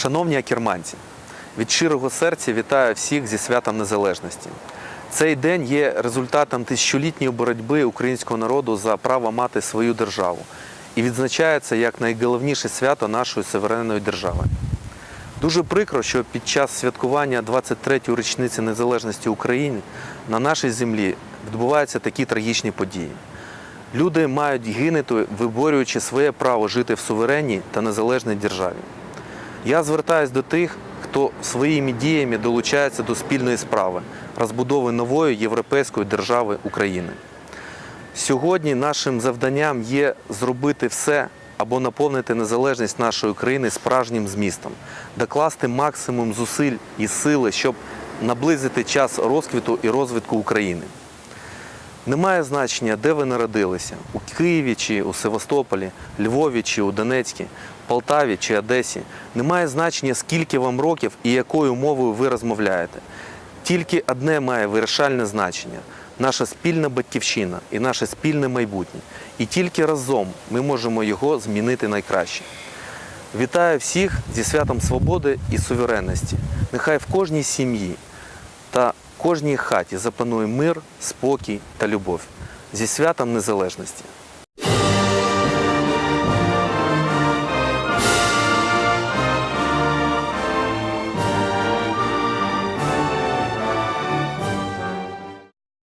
Шановні акерманці, від щирого серця вітаю всіх зі святом незалежності. Цей день є результатом тисячолітньої боротьби українського народу за право мати свою державу і відзначається як найголовніше свято нашої суверенної держави. Дуже прикро, що під час святкування 23-ї річниці незалежності України на нашій землі відбуваються такі трагічні події. Люди мають гинути, виборюючи своє право жити в суверенній та незалежній державі. Я звертаюся до тих, хто своїми діями долучається до спільної справи розбудови нової європейської держави України. Сьогодні нашим завданням є зробити все або наповнити незалежність нашої країни справжнім змістом, докласти максимум зусиль і сили, щоб наблизити час розквіту і розвитку України. Немає значення, де ви народилися у Києві чи у Севастополі, Львові чи у Донецьку, Полтаві чи Одесі. Немає значення, скільки вам років і якою мовою ви розмовляєте. Тільки одне має вирішальне значення наша спільна батьківщина і наше спільне майбутнє. І тільки разом ми можемо його змінити найкраще. Вітаю всіх зі святом свободи і суверенності. Нехай в кожній сім'ї та кожній хаті запанує мир, спокій та любов. Зі святом незалежності.